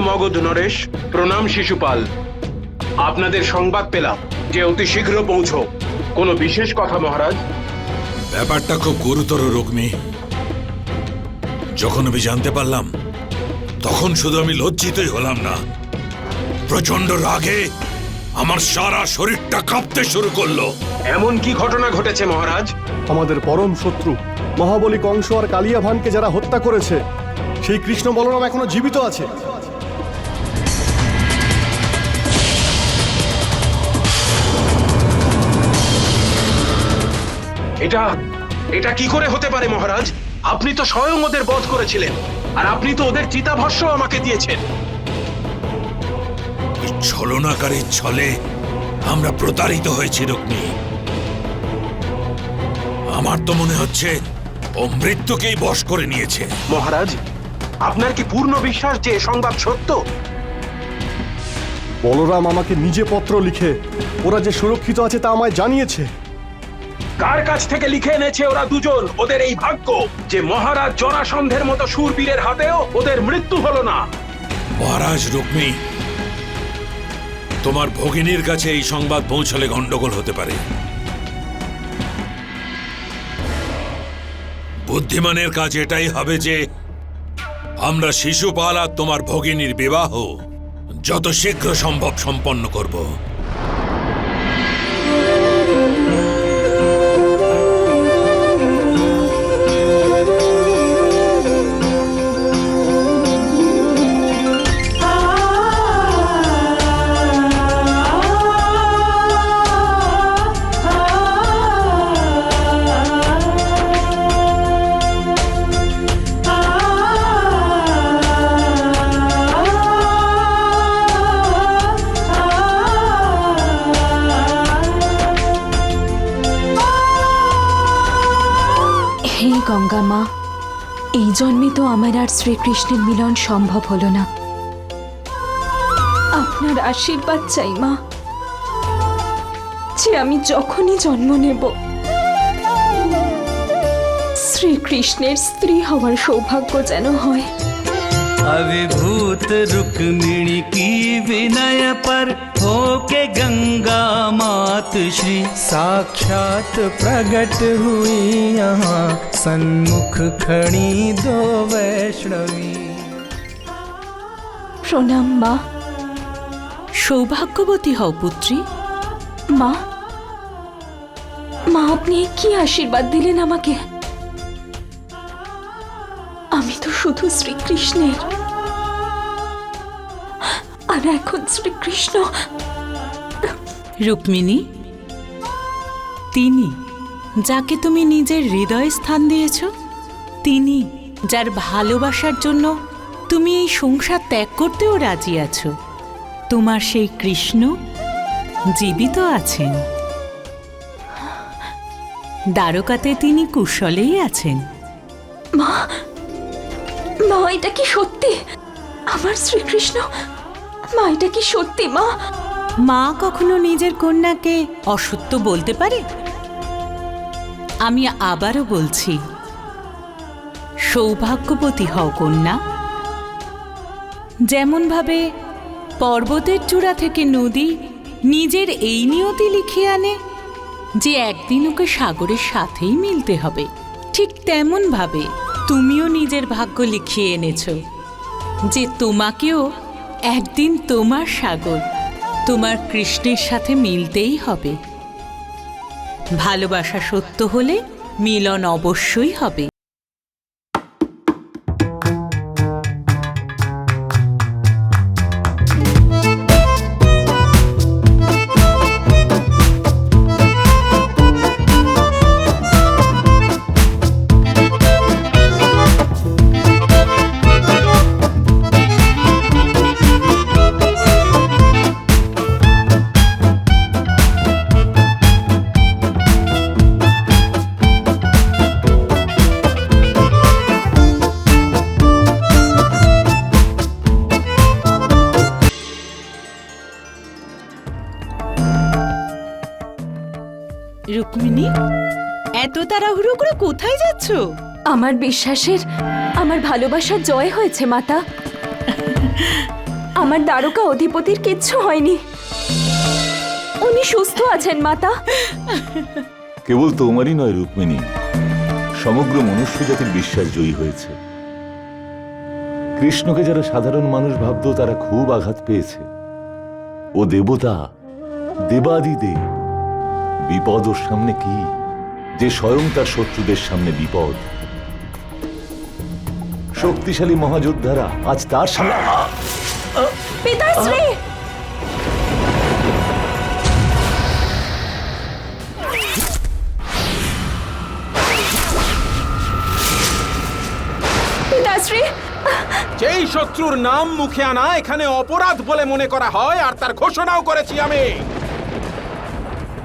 মগধ নরেশ প্রণাম শিশুপাল। আপনাদের সংবাদ পেলাম যে অতি শীঘ্র পৌঁছো। কোনো বিশেষ কথা মহারাজ? ব্যাপারটা খুব গুরুতর রোগমি যখন আমি জানতে পারলাম তখন শুধু আমি লজ্জিতই হলাম না। প্রচণ্ড রাগে আমার সারা শরীরটা কাঁপতে শুরু করল। এমন কি ঘটনা ঘটেছে মহারাজ? আমাদের পরম শত্রু মহাবলী কংস আর কালিয়া ভানকে যারা হত্যা করেছে সেই কৃষ্ণ বলরাম এখনও জীবিত আছে। এটা এটা কি করে হতে পারে মহারাজ? আপনি তো স্বয়ং ওদের বধ করেছিলেন আর আপনি তো ওদের চিতাভস্য আমাকে দিয়েছেন। ছলনাকারীর ছলে আমরা প্রতারিত হয়েছি রুক্মি। আমার তো মনে হচ্ছে ও মৃত্যুকেই বশ করে নিয়েছে। মহারাজ আপনার কি পূর্ণ বিশ্বাস যে সংবাদ সত্য? বলরাম আমাকে নিজে পত্র লিখে ওরা যে সুরক্ষিত আছে তা আমায় জানিয়েছে। কার কাছ থেকে লিখে এনেছে ওরা দুজন? ওদের এই ভাগ্য যে মহারাজ জরাসন্ধের মতো শূরবীরের হাতেও ওদের মৃত্যু হলো না। মহারাজ রুক্মি, তোমার ভগিনীর কাছে এই সংবাদ পৌঁছালে গন্ডগোল হতে পারে। বুদ্ধিমানের কাজ এটাই হবে যে আমরা শিশুপাল আর তোমার ভগিনীর বিবাহ যত শীঘ্র সম্ভব সম্পন্ন করব। শ্রীকৃষ্ণের মিলন সম্ভব হল না। আপনার আশীর্বাদ চাই, মা। যে আমি যখনই জন্ম নেব, শ্রীকৃষ্ণের স্ত্রী হওয়ার সৌভাগ্য যেন হয়। अविभूत रुक्मिणी की विनय पर होके गंगा मात श्री साक्षात प्रकट हुई यहाँ सन्मुख खड़ी दो वैष्णवी প্রণাম মা সৌভাগ্যবতী হও পুত্রী মা মা আপনি কি আশীর্বাদ দিলেন আমাকে শুধু শ্রীকৃষ্ণের। আর এখন শ্রীকৃষ্ণ। রুক্মিণী তিনি যাকে তুমি নিজের হৃদয়ে স্থান দিয়েছ তিনি যার ভালোবাসার জন্য তুমি এই সংসার ত্যাগ করতেও রাজি আছো তোমার সেই কৃষ্ণ জীবিত আছেন। দ্বারকাতে তিনি কুশলেই আছেন। মা মা, এটা কি সত্যি? আমার শ্রীকৃষ্ণ? মা, এটা কি সত্যি, মা? মা কখনো নিজের কন্যাকে অসত্য বলতে পারে? আমি আবারও বলছি, সৌভাগ্যবতী হও কন্যা। যেমনভাবে পর্বতের চূড়া থেকে নদী নিজের এই নিয়তি লিখে আনে, যে একদিন ওকে সাগরের সাথেই মিলতে হবে, ঠিক তেমনভাবে তুমিও নিজের ভাগ্য লিখিয়ে এনেছ, যে তোমাকেও একদিন তোমার সাগর, তোমার কৃষ্ণের সাথে মিলতেই হবে। ভালোবাসা সত্য হলে মিলন অবশ্যই হবে। কোথায় আমার বিশ্বাসের আমার ভালোবাসার জয় হয়েছে মাতা। আমার দ্বারকা অধিপতির কিচ্ছু হয়নি। উনি সুস্থ আছেন মাতা। কেবল তোমারই নয় রুক্মিণী। সমগ্র মনুষ্য জাতির বিশ্বাস জয়ী হয়েছে। কৃষ্ণকে যারা সাধারণ মানুষ ভাবত তারা খুব আঘাত পেয়েছে। ও দেবতা দেবাদি দেব বিপদ ওর সামনে কি? যে স্বয়ং তার শত্রুদের সামনে বিপদ। শক্তিশালী মহাযোদ্ধারা আজ তার সামনে পিতাশ্রী! পিতাশ্রী! যেই শত্রুর নাম মুখে আনা এখানে অপরাধ বলে মনে করা হয় আর তার ঘোষণাও করেছি আমি।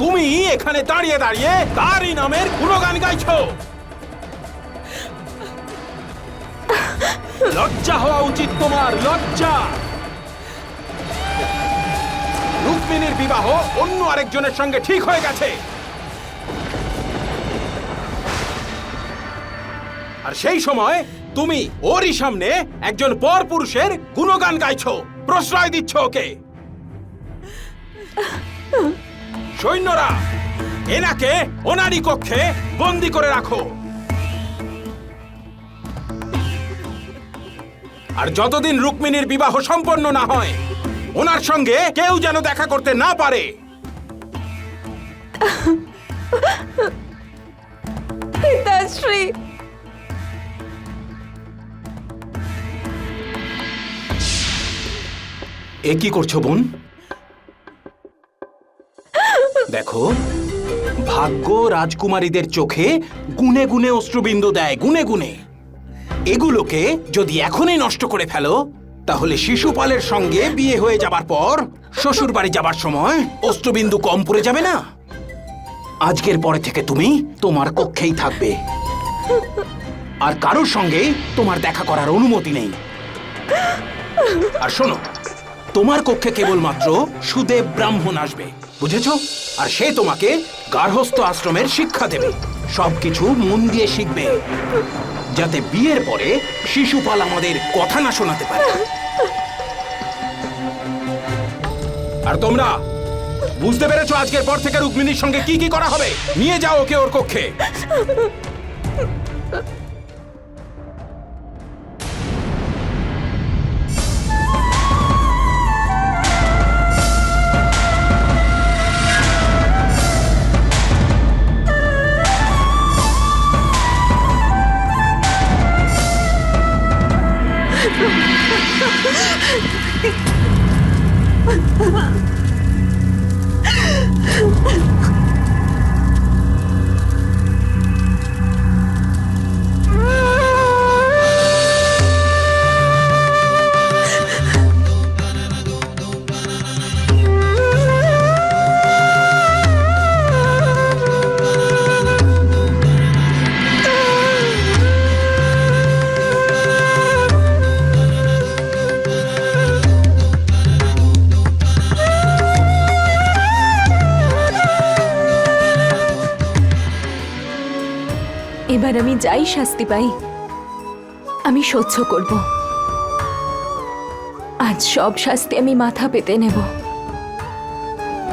তুমি এখানে দাঁড়িয়ে দাঁড়িয়ে তারই নামের গুণগান গাইছো। লজ্জা হওয়া উচিত তোমার, লজ্জা। রুক্মিণীর বিবাহ অন্য আরেকজনের সঙ্গে ঠিক হয়ে গেছে। আর সেই সময় তুমি ওরই সামনে একজন পর পুরুষের গুণগান গাইছো। প্রশ্রয় দিচ্ছ ওকে। সৈন্যরা এনাকে ওনারই কক্ষে বন্দি করে রাখো। আর যতদিন রুক্মিণীর বিবাহ সম্পন্ন না হয় ওনার সঙ্গে কেউ যেন দেখা করতে না পারে। পিতাশ্রী। এ কি করছ বোন? দেখো। ভাগ্য রাজকুমারীদের চোখে গুনে গুনে অশ্রুবিন্দু দেয়, গুনে গুনে। এগুলোকে যদি এখনই নষ্ট করে ফেলো, তাহলে শিশুপালের সঙ্গে বিয়ে হয়ে যাবার পর শ্বশুর বাড়ি যাবার সময় অশ্রুবিন্দু কম পড়ে যাবে না? আজকের পরে থেকে তুমি তোমার কক্ষেই থাকবে। আর কারোর সঙ্গে তোমার দেখা করার অনুমতি নেই। আর শোনো তোমার কক্ষে কেবলমাত্র সুদেব ব্রাহ্মণ আসবে, বুঝেছ? আর সে তোমাকে গার্হস্থ আশ্রমের শিক্ষা দেবে। সবকিছু মন দিয়ে শিখবে, যাতে বিয়ের পরে শিশুপাল আমাদের কথা না শোনাতে পারে। আর তোমরা, বুঝতে পেরেছ আজকের পর থেকে রুক্মিণীর সঙ্গে কি কি করা হবে? নিয়ে যাও ওকে ওর কক্ষে। এবার আমি যাই শাস্তি পাই। আমি সহ্য করব। আজ সব শাস্তি আমি মাথা পেতে নেব।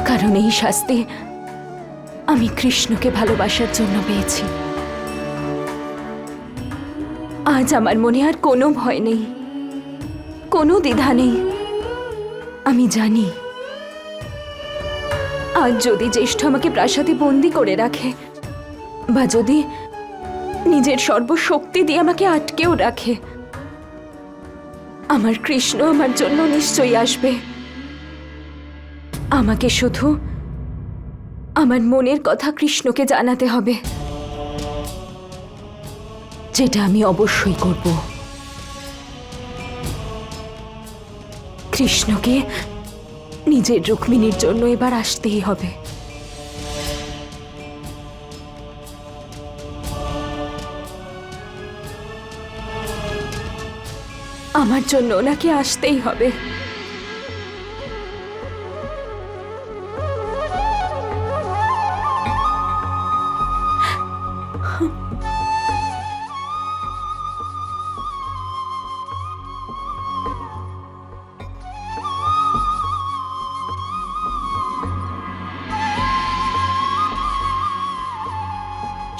কারণ এই শাস্তি আমি কৃষ্ণকে ভালোবাসার জন্য পেয়েছি। আজ আমার মনে আর কোনো ভয় নেই। কোনো দ্বিধা নেই। আমি জানি, আজ যদি জ্যেষ্ঠ আমাকে প্রাসাদে বন্দি করে রাখে, বা যদি নিজের সর্বশক্তি দিয়ে আমাকে আটকেও রাখে। আমার কৃষ্ণ আমার জন্য নিশ্চয়ই আসবে। আমাকে শুধু আমার মনের কথা কৃষ্ণকে জানাতে হবে। যেটা আমি অবশ্যই করব। কৃষ্ণকে নিজের রুক্মিণীর জন্য এবার আসতেই হবে। আমার জন্য ওনাকে আসতেই হবে।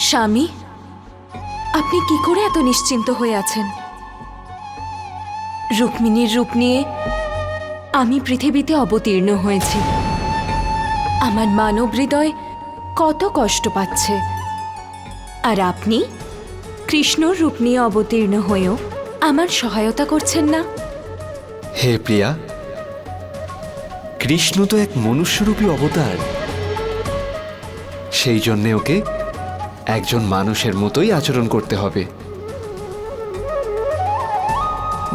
স্বামী আপনি কি করে এত নিশ্চিন্ত হয়ে আছেন? রুক্মিণীর রূপ নিয়ে আমি পৃথিবীতে অবতীর্ণ হয়েছি। আমার মানব হৃদয় কত কষ্ট পাচ্ছে। আর আপনি? কৃষ্ণর রূপ নিয়ে অবতীর্ণ হয়েও আমার সহায়তা করছেন না? হে প্রিয়া, কৃষ্ণ তো এক মনুষ্যরূপী অবতার। সেই জন্যে ওকে একজন মানুষের মতোই আচরণ করতে হবে।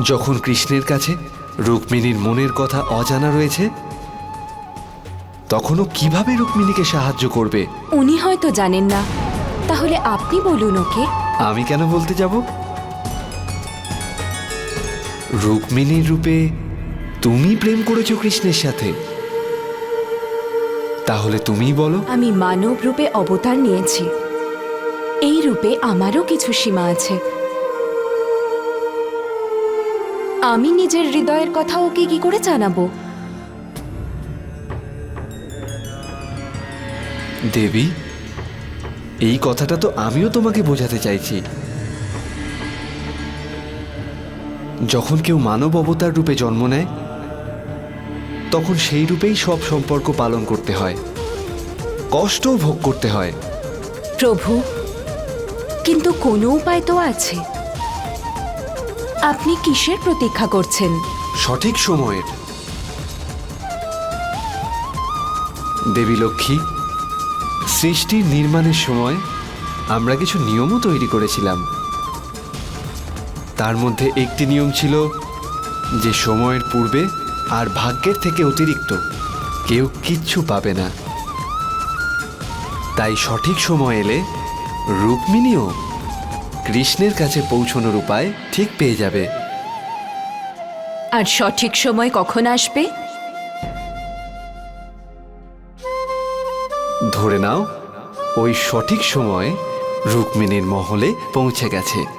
যখন কৃষ্ণের কাছে রুক্মিণীর মনের কথা অজানা রয়েছে তখনও কীভাবে রুক্মিণীকে সাহায্য করবে? উনি হয়তো জানেন না। তাহলে আপনি বলুন ওকে। আমি কেন বলতে যাব? রুক্মিণীর রূপে তুমি প্রেম করেছ কৃষ্ণের সাথে। তাহলে তুমিই বলো। আমি মানব রূপে অবতার নিয়েছি। এই রূপে আমারও কিছু সীমা আছে। আমি নিজের হৃদয়ের কথা ওকে কি করে জানাব? দেবী এই কথাটা তো আমিও তোমাকে বোঝাতে চাইছি। যখন কেউ মানব অবতার রূপে জন্ম নেয় তখন সেই রূপেই সব সম্পর্ক পালন করতে হয়। কষ্টও ভোগ করতে হয়। প্রভু কিন্তু কোনো উপায় তো আছে। আপনি কিসের প্রতীক্ষা করছেন? সঠিক সময়ের দেবী লক্ষ্মী, সৃষ্টির নির্মাণের সময় আমরা কিছু নিয়মও তৈরি করেছিলাম। তার মধ্যে একটি নিয়ম ছিল যে সময়ের পূর্বে আর ভাগ্যের থেকে অতিরিক্ত কেউ কিচ্ছু পাবে না। তাই সঠিক সময় এলে রুক্মিণীও কৃষ্ণের কাছে পৌঁছনোর উপায় ঠিক পেয়ে যাবে। আর সঠিক সময় কখন আসবে? ধরে নাও ওই সঠিক সময় রুক্মিণীর মহলে পৌঁছে গেছে।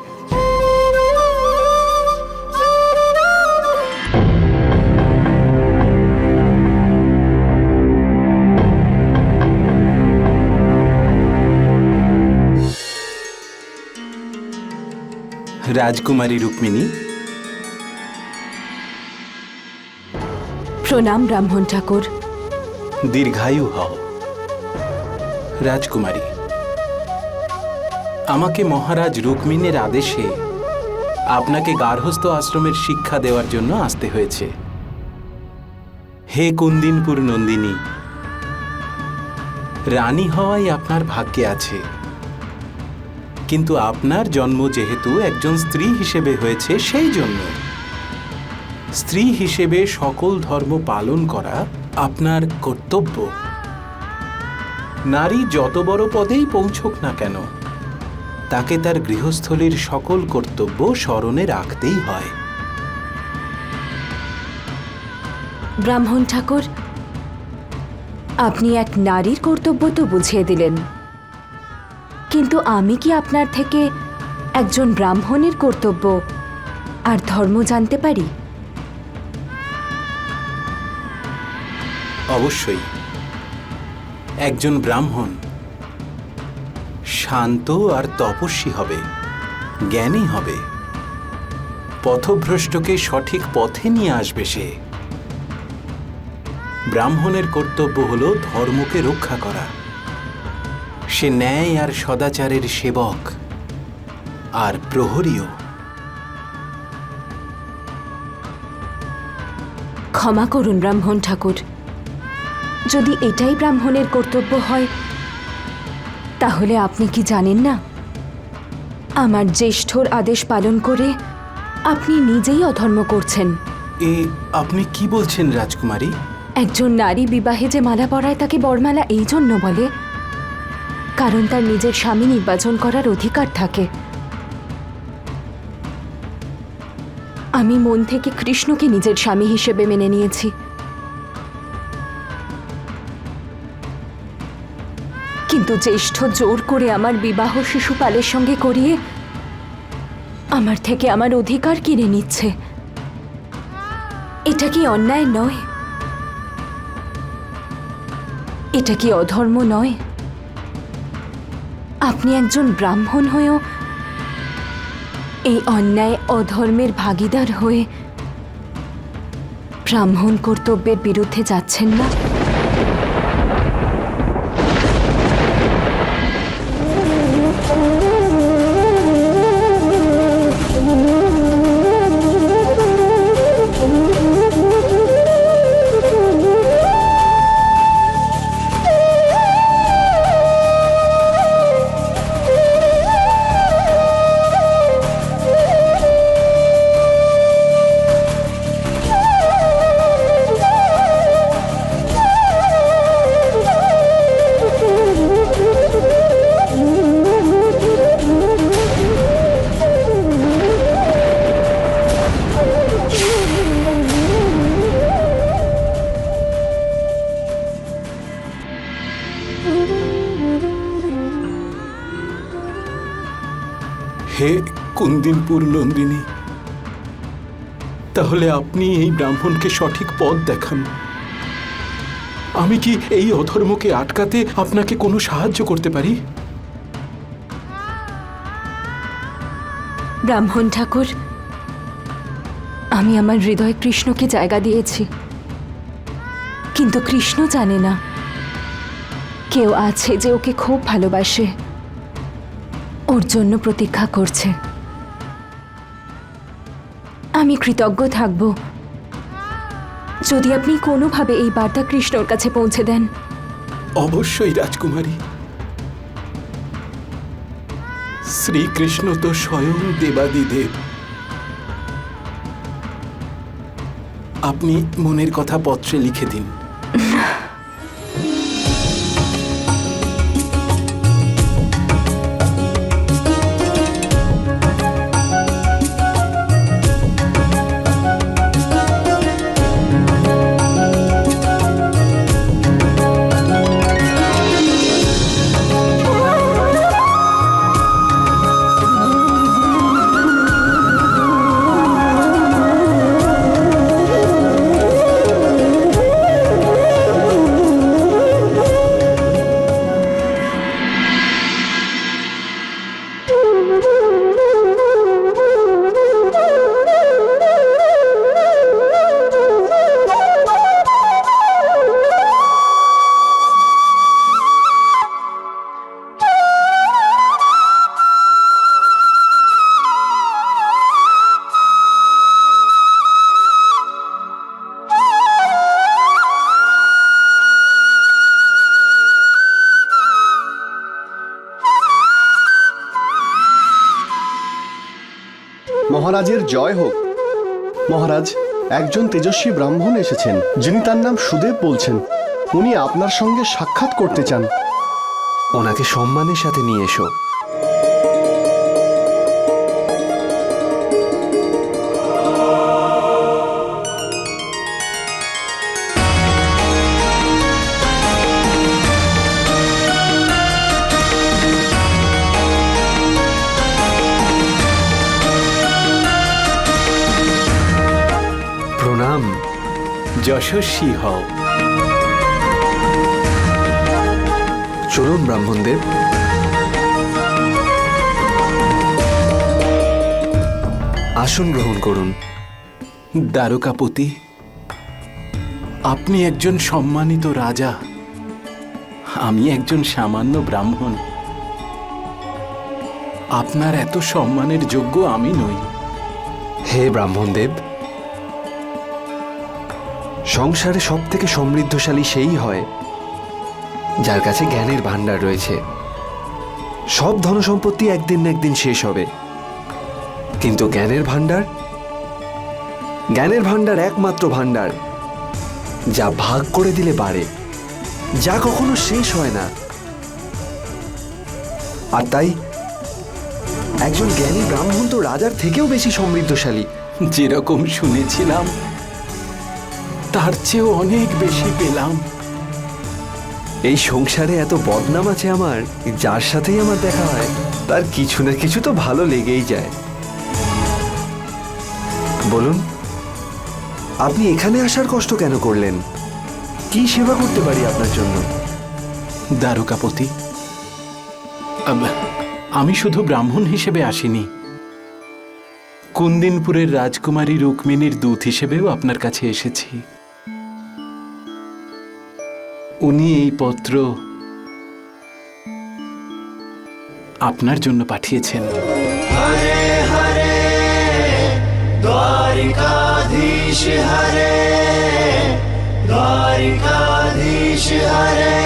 রাজকুমারী রুক্মিণী। প্রণাম ব্রাহ্মণ ঠাকুর। দীর্ঘায়ু হও। রাজকুমারী আমাকে মহারাজ রুক্মিণীর আদেশে আপনাকে গার্হস্থ আশ্রমের শিক্ষা দেওয়ার জন্য আসতে হয়েছে। হে কুন্দিনপুর নন্দিনী রানী হওয়াই আপনার ভাগ্যে আছে। কিন্তু আপনার জন্ম যেহেতু একজন স্ত্রী হিসেবে হয়েছে, সেই জন্য। স্ত্রী হিসেবে সকল ধর্ম পালন করা আপনার কর্তব্য। নারী যত বড় পদেই পৌঁছক না কেন, তাকে তার গৃহস্থলীর সকল কর্তব্য স্মরণে রাখতেই হয়। ব্রাহ্মণ ঠাকুর, আপনি এক নারীর কর্তব্য তো বুঝিয়ে দিলেন। কিন্তু আমি কি আপনার থেকে একজন ব্রাহ্মণের কর্তব্য আর ধর্ম জানতে পারি? অবশ্যই। একজন ব্রাহ্মণ শান্ত আর তপস্বী হবে, জ্ঞানী হবে। পথভ্রষ্টকে সঠিক পথে নিয়ে আসবে সে। ব্রাহ্মণের কর্তব্য হল ধর্মকে রক্ষা করা। সে ন্যায় আর সদাচারের সেবক আর প্রহরীও। ক্ষমা করুন ব্রাহ্মণ ঠাকুর। যদি এটাই ব্রাহ্মণের কর্তব্য হয় তাহলে আপনি কি জানেন না? আমার জ্যেষ্ঠর আদেশ পালন করে আপনি নিজেই অধর্ম করছেন। এ আপনি কি বলছেন রাজকুমারী? একজন নারী বিবাহে যে মালা পরায় তাকে বরমালা এই জন্য বলে কারণ তার নিজের স্বামী নির্বাচন করার অধিকার থাকে। আমি মন থেকে কৃষ্ণকে নিজের স্বামী হিসেবে মেনে নিয়েছি। কিন্তু জ্যেষ্ঠ জোর করে আমার বিবাহ শিশুপালের সঙ্গে করিয়ে আমার থেকে আমার অধিকার কিনে নিচ্ছে। এটা কি অন্যায় নয়? এটা কি অধর্ম নয়? আপনি একজন ব্রাহ্মণ হয়েও এই অন্যায় অধর্মের ভাগিদার হয়ে ব্রাহ্মণ কর্তব্যের বিরুদ্ধে যাচ্ছেন না? হে কুন্দিনপুর নন্দিনী, তাহলে আপনি এই ব্রাহ্মণকে সঠিক পথ দেখান। আমি কি এই অধর্মকে আটকাতে আপনাকে কোনো সাহায্য করতে পারি? ব্রাহ্মণ ঠাকুর, আমি আমার হৃদয়ে কৃষ্ণকে জায়গা দিয়েছি। কিন্তু কৃষ্ণ জানে না কেউ আছে যে ওকে খুব ভালোবাসে। ওর জন্য প্রতীক্ষা করছে। আমি কৃতজ্ঞ থাকব। যদি আপনি কোনোভাবে এই বার্তা কৃষ্ণর কাছে পৌঁছে দেন। অবশ্যই, রাজকুমারী। শ্রীকৃষ্ণ তো স্বয়ং দেবাদিদেব। আপনি মনের কথা পত্রে লিখে দিন। মহারাজের জয় হোক। মহারাজ, একজন তেজস্বী ব্রাহ্মণ এসেছেন, যিনি তার নাম সুদেব বলছেন। উনি আপনার সঙ্গে সাক্ষাৎ করতে চান। ওনাকে সম্মানের সাথে নিয়ে এসো। যশস্বী হও। চলুন ব্রাহ্মণদেব আসন গ্রহণ করুন। দ্বারকাপতি, আপনি একজন সম্মানিত রাজা। আমি একজন সামান্য ব্রাহ্মণ। আপনার এত সম্মানের যোগ্য আমি নই। হে ব্রাহ্মণদেব সংসারে সব থেকে সমৃদ্ধশালী সেই হয়, যার কাছে জ্ঞানের ভাণ্ডার রয়েছে। সব ধনসম্পত্তি একদিন না একদিন শেষ হবে। কিন্তু জ্ঞানের ভাণ্ডার? জ্ঞানের ভাণ্ডার একমাত্র ভাণ্ডার, যা ভাগ করে দিলে বাড়ে, যা কখনো শেষ হয় না। আর তাই, একজন জ্ঞানী ব্রাহ্মণ তো রাজার থেকেও বেশি সমৃদ্ধশালী। যেরকম শুনেছিলাম তার চেয়েও অনেক বেশি পেলাম। এই সংসারে এত বদনাম আছে আমার যার সাথেই আমার দেখা হয় তার কিছু না কিছু তো ভালো লেগেই যায়। বলুন আপনি এখানে আসার কষ্ট কেন করলেন? কি সেবা করতে পারি আপনার জন্য? দ্বারকাপতি আমি শুধু ব্রাহ্মণ হিসেবে আসিনি। কুন্দিনপুরের রাজকুমারী রুক্মিণীর দূত হিসেবেও আপনার কাছে এসেছি। উনি এই পত্র আপনার জন্য পাঠিয়েছেন। দ্বারিকাধীশ হরে দ্বারিকাধীশ হরে।